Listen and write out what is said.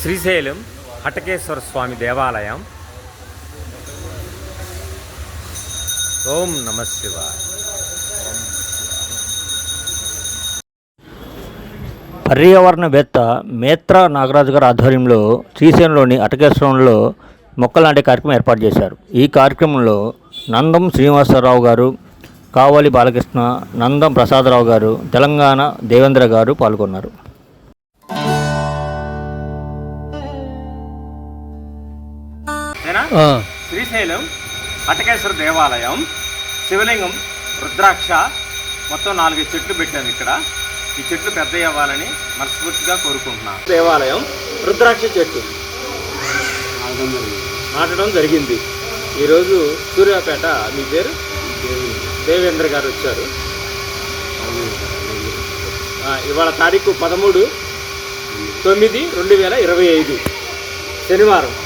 శ్రీశైలం హటకేశ్వర స్వామి దేవాలయం. ఓం నమ శివాయ. పర్యావరణవేత్త మేత్ర నాగరాజు గారి ఆధ్వర్యంలో శ్రీశైలంలోని అటకేశ్వరంలో మొక్కలు నాటే కార్యక్రమం ఏర్పాటు చేశారు. ఈ కార్యక్రమంలో నందం శ్రీనివాసరావు గారు కావాలి బాలకృష్ణ నందం ప్రసాదరావు గారు తెలంగాణ దేవేంద్ర గారు పాల్గొన్నారు. ఏనా? శ్రీశైలం హటకేశ్వర దేవాలయం శివలింగం రుద్రాక్ష మొత్తం నాలుగు చెట్లు పెట్టాను ఇక్కడ. ఈ చెట్లు పెద్ద అవ్వాలని మనస్ఫూర్తిగా కోరుకుంటున్నాను దేవాలయం రుద్రాక్ష చెట్టు. నాటడం జరిగింది. ఈరోజు సూర్యాపేట మీ పేరు? దేవేంద్ర గారు వచ్చారు. ఆ, ఇవాళ తారీఖు పదమూడు తొమ్మిది రెండు వేల ఇరవై ఐదు. శనివారం.